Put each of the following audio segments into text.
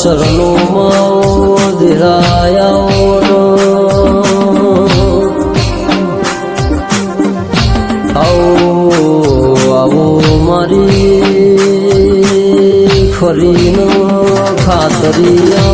શરણો માઓ દિરાયાઓનો આવો આવો મારી ખાતરિયા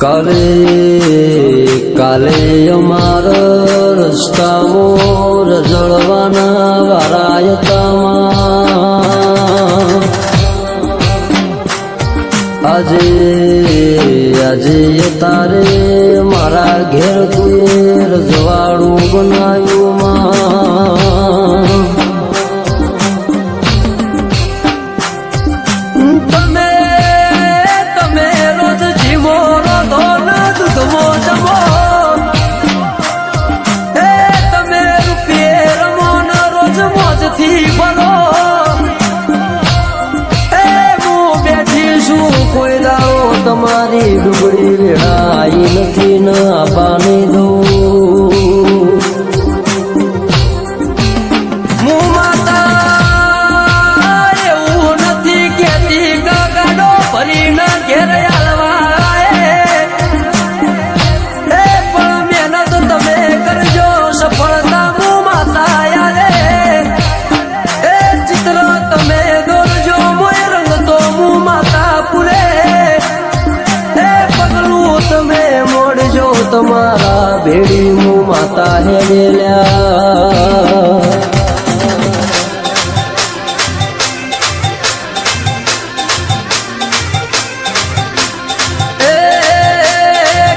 કાલે કાલે અમારા રસ્તામો રજળવાના વારાયતામાં આજે આજે તારે મારા ઘેર તું રજવાડું બનાવ્યું નથી બોલો એ હું બેઠી છું કોઈ દાડો તમારી ડુંગળી રેડાઈ નથી, ના પાણી દઉં. दिल्या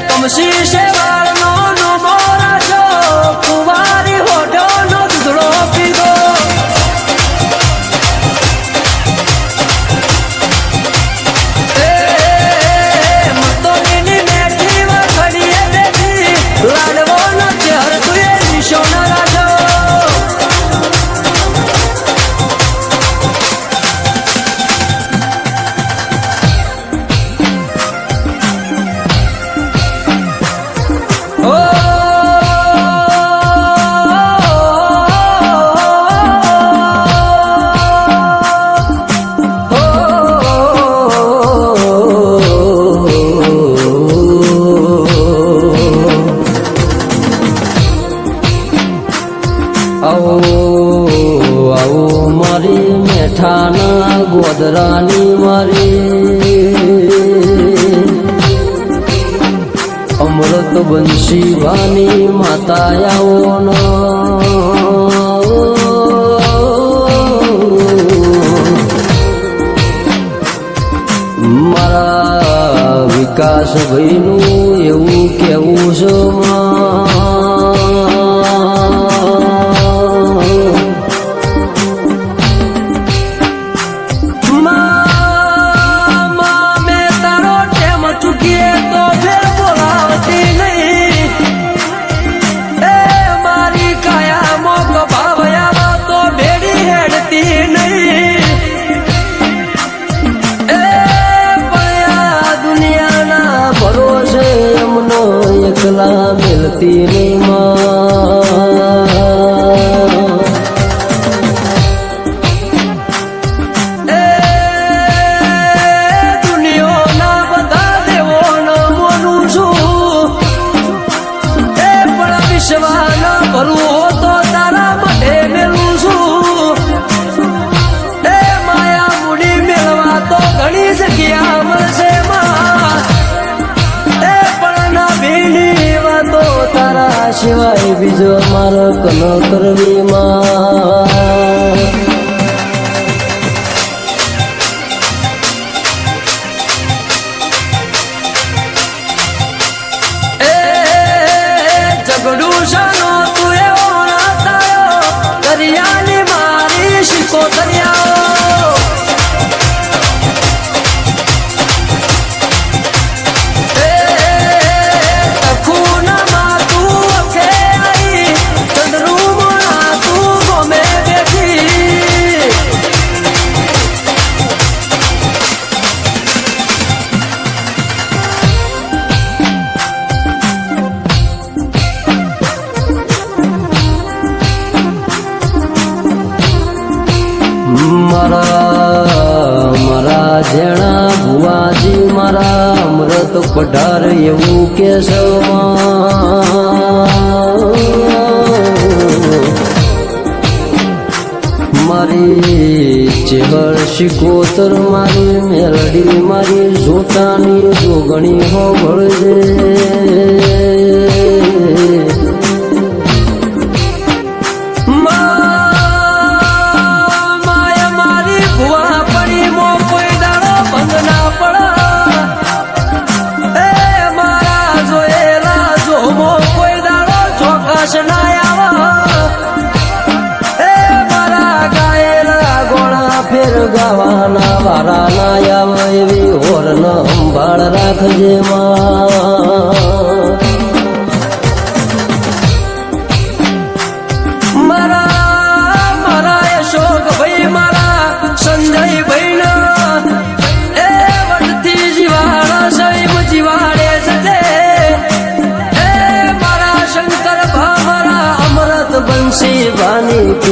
कमशी જેઠાના ગોદરાની મારી. અમૃત બંશી વાની માતાયાઓનો. મારા વિકાસ ભાઈનું એવું કેવું છે માં? তোমার બીજો મારો કનો કરવી માં. પઢાર એવું કે મારી ચેહર શિકોતર મારી મેલડી મારી જોતાની જોગણી હોવળજે. મારા ના આવે એવી હોર ન સંભાળ રાખજે માં.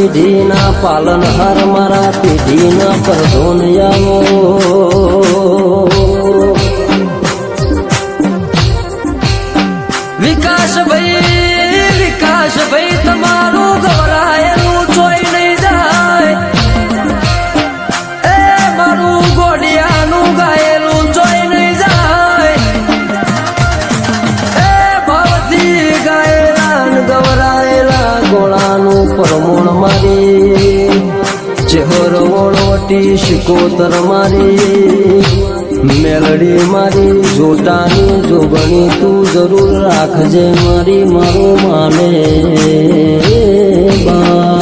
વિધિના પાલન હર મારા વિધિના પરધોન આવો વિકાસ ભાઈ વિકાસ ભાઈ તમારું ગવરાયેલ મોટી શિકોતર મારી મેલડી મારી જોટાની જોગણી તું જરૂર રાખજે મારી મારું માને. બા